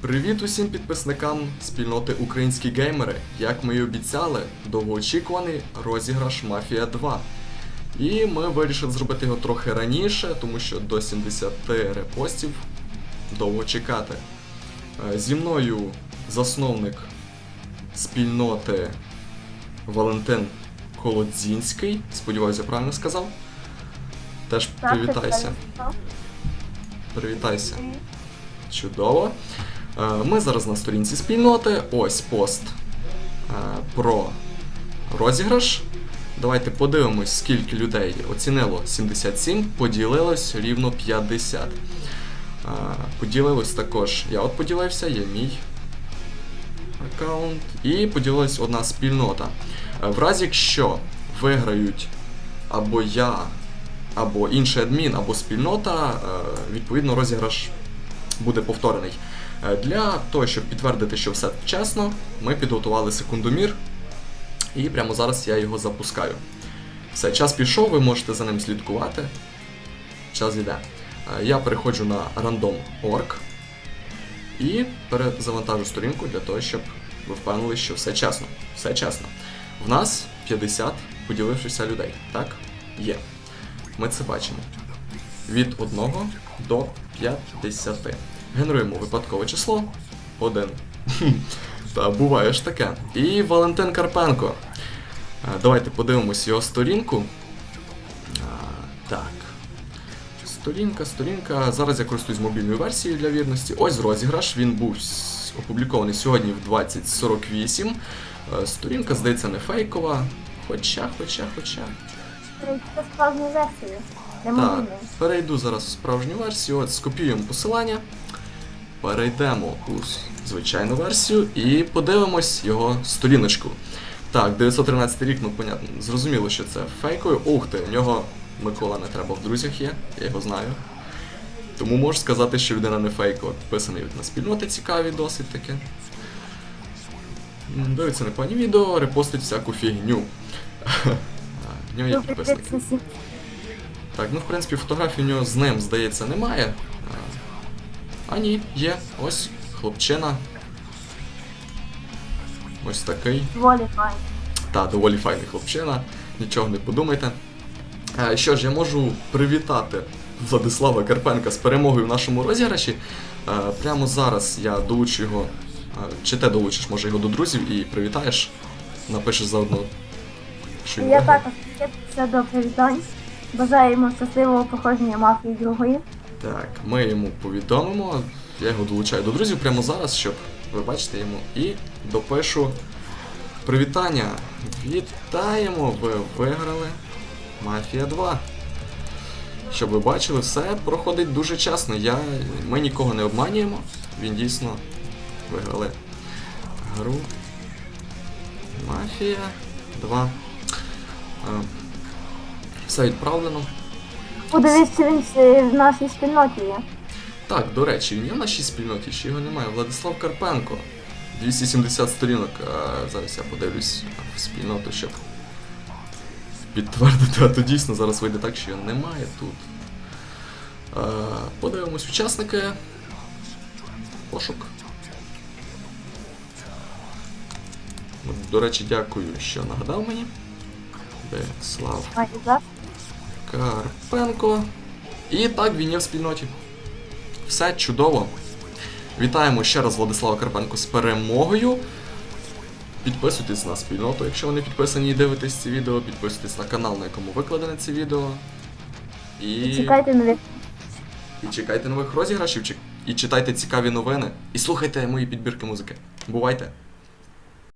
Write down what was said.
Привіт усім підписникам спільноти Українські геймери. Як ми і обіцяли, довгоочікуваний розіграш Мафія 2. І ми вирішили зробити його трохи раніше, тому що до 70 репостів довго чекати. Е, Зі мною засновник спільноти Валентин Колодзінський. Сподіваюся, я правильно сказав. Теж привітайся. Привітайся. Чудово. Е, Ми зараз на сторінці спільноти. Ось пост е, про розіграш. Давайте подивимось, скільки людей оцінило 77, поділилось рівно 50. Е, Поділилось також. Я от поділився, є мій аккаунт. І поділилась одна спільнота. В разі, якщо виграють або я, або інший адмін, або спільнота, відповідно розіграш буде повторений. Е, Для того, щоб підтвердити, що все чесно, ми підготували секундомір, і прямо зараз я його запускаю. Все, час пішов, ви можете за ним слідкувати. Час йде. Е, Я переходжу на random.org і перезавантажу сторінку для того, щоб ви впевнили, що все чесно. Все чесно. В нас 50 поділившися людей. Так? Є. Ми це бачимо. Від 1 до 50. Генеруємо випадкове число 1. Та буває ж таке. І Валентин Карпенко. Е, Давайте подивимось його сторінку. Так. Сторінка, сторінка. Зараз я користуюсь мобільною версією для вірності. Ось розіграш. Він був опублікований сьогодні в 2048. Е, Сторінка, здається, не фейкова. Хоча, хоча, хоча. Це справжня версія. Так, перейду зараз в справжню версію. От скопіюємо посилання. Перейдемо у звичайну версію і подивимось його сторіночку. Так, 913 рік, ну понятно, зрозуміло, що це фейковий. Ух ти, в нього Микола не треба в друзях є, я його знаю. Тому можу сказати, що людина не фейкова. Підписаний на спільноти цікаві досить таки. М, Дивиться непогані відео, репостить всяку фігню. В нього є підписники. Так, ну в принципі фотографій у нього з ним, здається, немає. А, ні, є. Ось хлопчина. Ось такий. Доволі файн. Та, доволі файний хлопчина. Нічого не подумайте. Е, Що ж, я можу привітати Владислава Карпенка з перемогою в нашому розіграші. Е, Прямо зараз я долучу його. е, Чи ти долучиш, може, його до друзів і привітаєш. Напишеш заодно. Що Я також підключуся до привітань. Бажаємо щасливого походження мафії другої. Так, ми йому повідомимо. Я його долучаю до друзів прямо зараз, щоб ви бачите йому. І допишу привітання. Вітаємо! Ви виграли Мафія 2. Щоб ви бачили, все проходить дуже чесно. Я, ми нікого не обманюємо. Він дійсно виграли гру. Мафія 2. Е, Все відправлено. Подивись, він в нашій спільноті є. Так, до речі, він є в нашій спільноті, чи його немає. Владислав Карпенко. 270 сторінок. А, зараз я подивлюсь в спільноту, щоб підтвердити, а то дійсно зараз вийде так, що його немає тут. А, подивимось учасники. Пошук. До речі, дякую, що нагадав мені. Владислав А, і зараз. Карпенко. І так, він є в спільноті. Все чудово. Вітаємо ще раз Владислава Карпенко з перемогою. Підписуйтесь на спільноту, якщо ви не підписані і дивитесь ці відео. Підписуйтесь на канал, на якому викладене це відео. І, Чекайте нових. і чекайте нових розіграшів, і читайте цікаві новини. І слухайте мої підбірки музики. Бувайте!